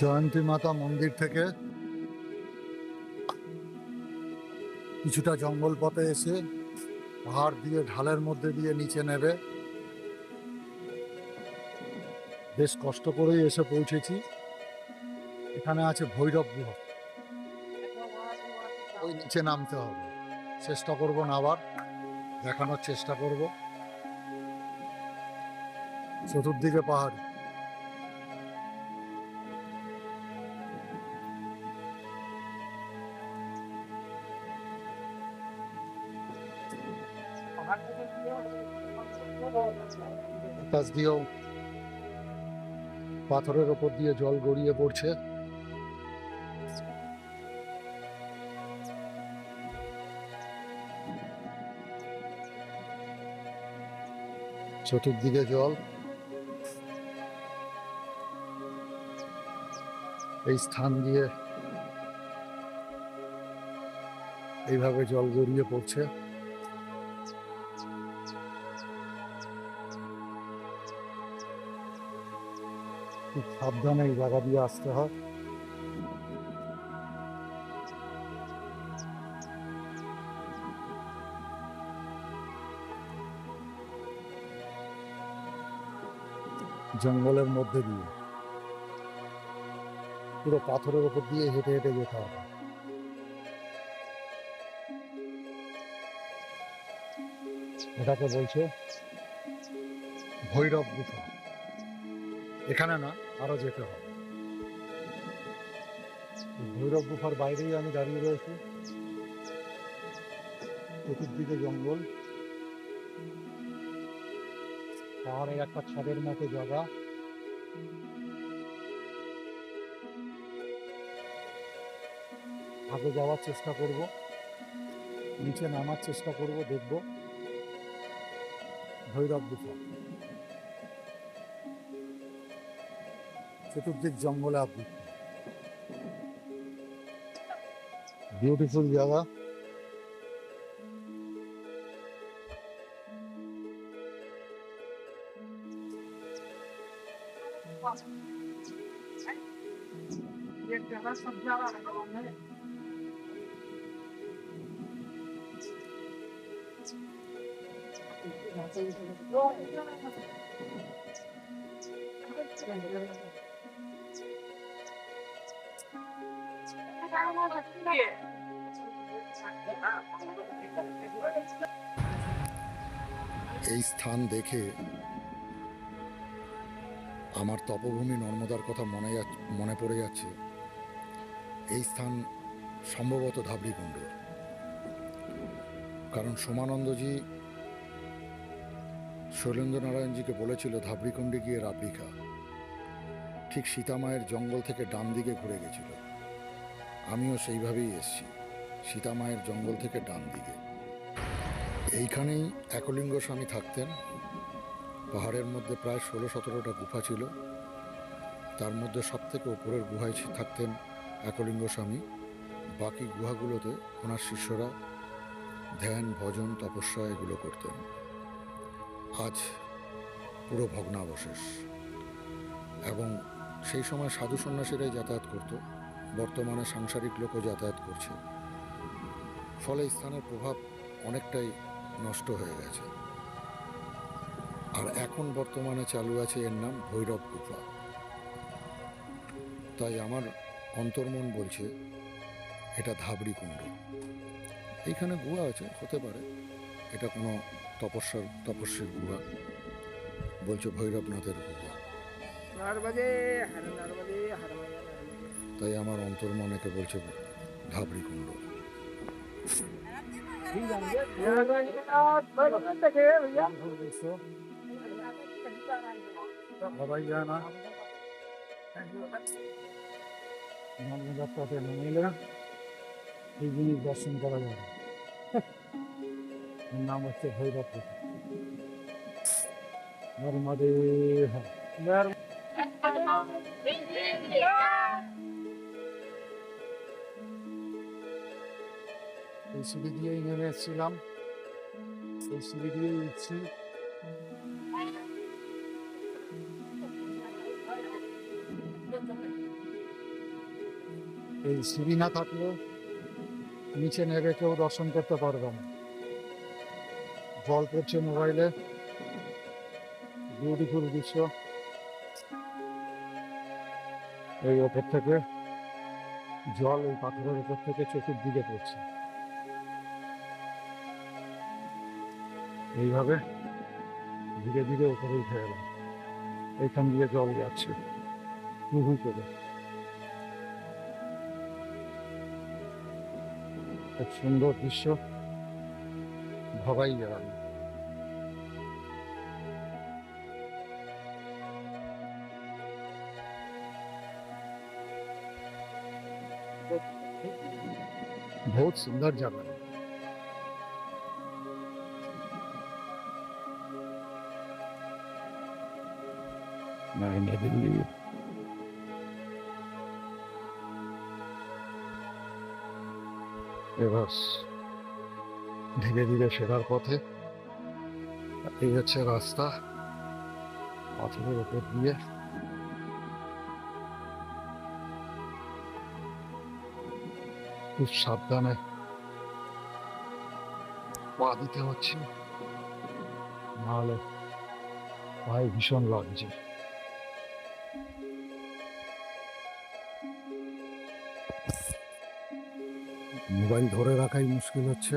জয়ন্তী মাতা মন্দির থেকে কিছুটা জঙ্গল পথে এসে পাহাড় দিয়ে, ঢালের মধ্যে দিয়ে নিচে নেবে। বেশ কষ্ট করেই এসে পৌঁছেছি। এখানে আছে ভৈরব গুহা। ওই নিচে নামতে হবে। চেষ্টা করব না আবার। দেখানোর চেষ্টা করব। চতুর্দিকে পাহাড়। পাশ দিয়েও পাথরের ওপর দিয়ে জল গড়িয়ে পড়ছে। চতুর্দিকে জল। এই স্থান দিয়ে এইভাবে জল গড়িয়ে পড়ছে। খুব সাবধানে এই জায়গা দিয়ে আসতে হয়। জঙ্গলের মধ্যে দিয়ে। পুরো পাথরের উপর দিয়ে হেঁটে হেঁটে যেতে হবে। এটাকে বলছে ভৈরব গুফা। এখানে না, আরও যেতে হবে। ভৈরব গুফার বাইরেই আমি দাঁড়িয়ে রয়েছি। চতুর্দিকে জঙ্গল। পাহাড়ের একটা ছাদের মতো জায়গা। আগে যাওয়ার চেষ্টা করব। নিচে নামার চেষ্টা করব, দেখব। ভৈরব গুফা। চতুর্দিক জঙ্গলে আবৃত বিউটিফুল জায়গা এই স্থান দেখে আমার তপভূমি নর্মদার কথা মনে মনে পড়ে যাচ্ছে। এই স্থান সম্ভবত ধাবড়িকুণ্ড কারণ সোমানন্দজি শৈলেন্দ্র নারায়ণজিকে বলেছিল ধাবড়িকুণ্ডে গিয়ে রাবড়ি খা ঠিক সীতামায়ের জঙ্গল থেকে ডান দিকে ঘুরে গেছিল। আমিও সেইভাবেই এসছি সীতামায়ের জঙ্গল থেকে ডান দিকে। এইখানেই একলিঙ্গ স্বামী থাকতেন। পাহাড়ের মধ্যে প্রায় ষোলো সতেরোটা গুফা ছিল। তার মধ্যে সব থেকে ওপরের গুহায় থাকতেন একলিঙ্গ স্বামী। বাকি গুহাগুলোতে ওনার শিষ্যরা ধ্যান, ভজন, তপস্যা এগুলো করতেন। আজ পুরো ভগ্নাবশেষ। এবং সেই সময় সাধু সন্ন্যাসীরাই যাতায়াত করত। বর্তমানে সাংসারিক লোকও যাতায়াত করছে। ফলে স্থানের প্রভাব অনেকটাই নষ্ট হয়ে গেছে। আর এখন বর্তমানে চালু আছে এর নাম ভৈরব গুফা। তাই আমার অন্তর্মন বলছে, এটা ধাবড়ি কুণ্ড। এইখানে গুহা আছে, হতে পারে। এটা কোনো তপস্যার তপস্যের গুহা। বলছে ভৈরবনাথের গুহা। তাই আমার অন্তর্মন একে বলছে ধাবড়ি কুণ্ড। এই জিনিস দর্শন করা যাবে। নাম হচ্ছে ভৈরব। সিঁড়ি দিয়েই নেমে এসেছিলাম সেই সিঁড়ি দিয়েই এসেছি এই সিঁড়ি না থাকলে নিচে নেবে কেউ দর্শন করতে পারবে না। জল পড়ছে মোবাইলে। বিউটিফুল দৃশ্য। এই ওপর থেকে জল ওই পাথরের উপর থেকে চোখের দিকে পড়ছে। এইভাবে ধীরে ধীরে উপরে উঠে এলাম এইখান দিয়ে জল যাচ্ছে হুহু করে এক সুন্দর দৃশ্য ভাবাই গেলাম बहुत सुंदर जगह I never knew. এভাস ধীরে ধীরে ফেরার পথে এই হচ্ছে রাস্তা, পাথরের উপর দিয়ে খুব সাবধানে পা দিতে হচ্ছে, নাহলে ভাই ভীষণ লাগছে মোবাইল ধরে রাখাই মুশকিল হচ্ছে।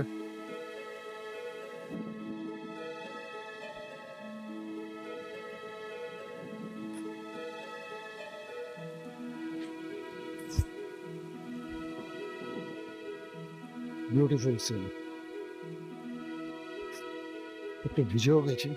বিউটিফুল সিন একটু ভিজেও গেছি।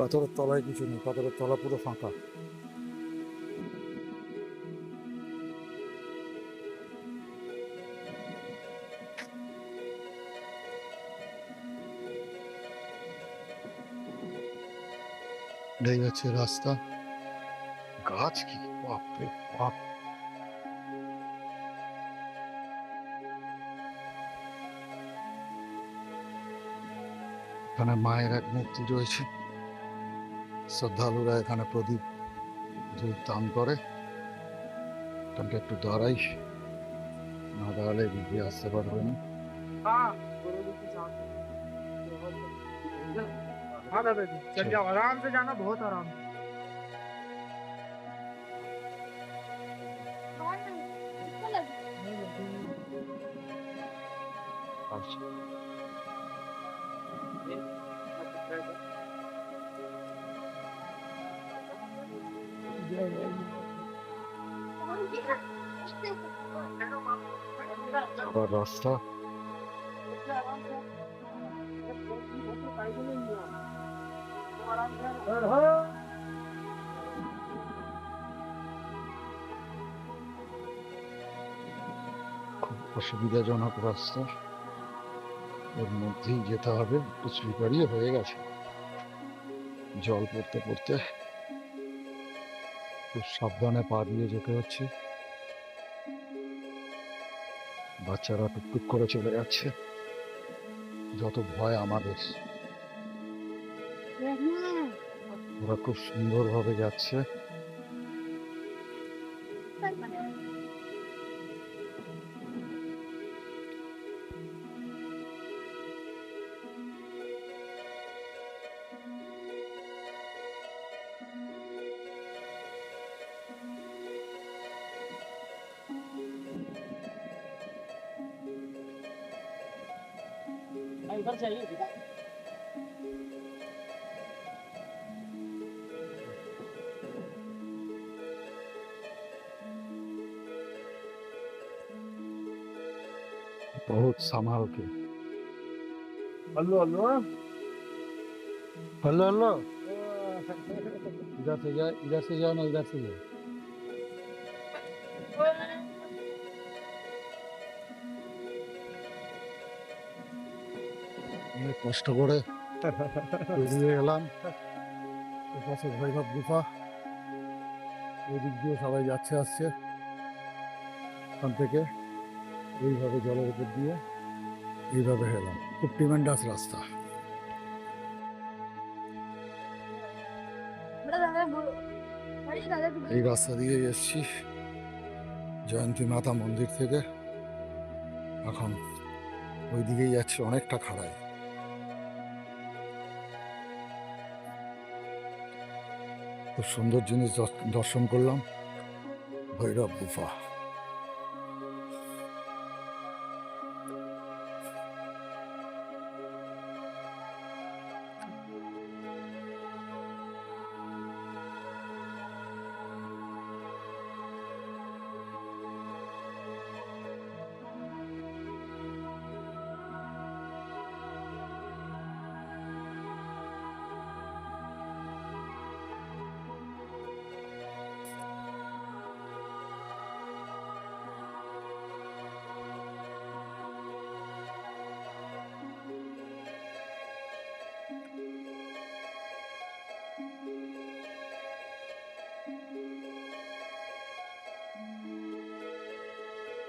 পাথরের তলায় কিছু নেই, পাথরের তলা পুরো ফাঁকা। এই হচ্ছে রাস্তা। গাছ কি? বাপরে বাপ। এখানে মায়ের এক মূর্তি রয়েছে। শ্রদ্ধালুরা এখানে প্রদীপ ধূপ দান করে এখানটা একটু দাঁড়াই না দাঁড়ালে বেরিয়ে আসতে পারবে না हाँ गुरु के साथ हाँ दादा जी चल जाओ आराम से जाना बहुत आराम से খুব অসুবিধাজনক রাস্তা। এর মধ্যেই যেতে হবে, একটু স্লিপারি হয়ে গেছে। জল পড়তে পড়তে খুব সাবধানে পা দিয়ে যেতে হচ্ছে। বাচ্চারা টুকটুক করে চলে যাচ্ছে। যত ভয় আমাদের। ওরা খুব সুন্দর ভাবে যাচ্ছে। इधर चाहिए बहुत संभाल के हेलो हेलो। Hello hello. इधर से जाए इधर से जाओ ना इधर से जाओ। কষ্ট করে বেরিয়ে এলাম। এপাশে ভৈরব গুফা। ওই দিক দিয়ে সবাই যাচ্ছে আসছে। ওখান থেকে এইভাবে জলের উপর দিয়ে এইভাবে এলাম। খুব টিমেন্ডাস রাস্তা। এই রাস্তা দিয়ে এসছি। জয়ন্তী মাতা মন্দির থেকে। এখন ওই দিকেই যাচ্ছে অনেকটা খাড়ায়। খুব সুন্দর জিনিস দর্শন করলাম। ভৈরব গুফা।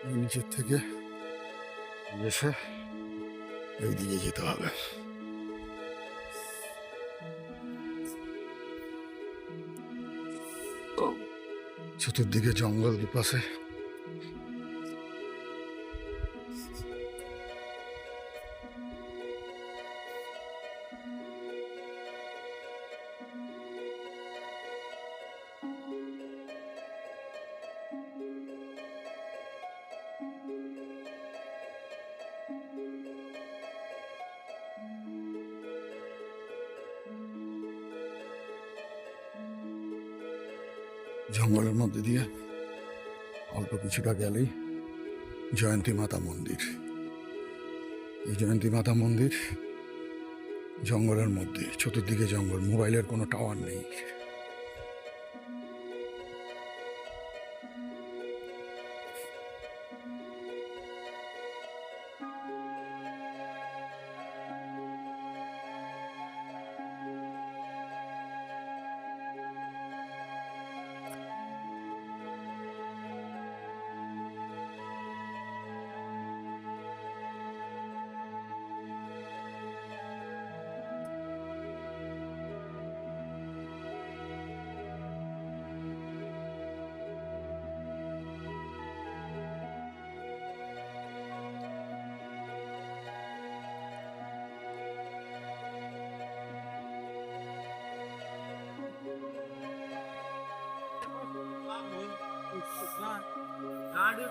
এই নিচের থেকে এসে এই দিকে যেতে হবে। চতুর্দিকে জঙ্গল দুপাশে। জঙ্গলের মধ্যে দিয়ে অল্প কিছুটা গেলেই জয়ন্তী মাতা মন্দির। এই জয়ন্তী মাতা মন্দির জঙ্গলের মধ্যে, চতুর্দিকে জঙ্গল, মোবাইলের কোনো টাওয়ার নেই। गांडी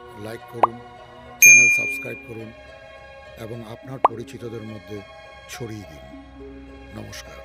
লাইক করুন চ্যানেল সাবস্ক্রাইব করুন এবং আপনার পরিচিতদের মধ্যে ছড়িয়ে দিন। নমস্কার।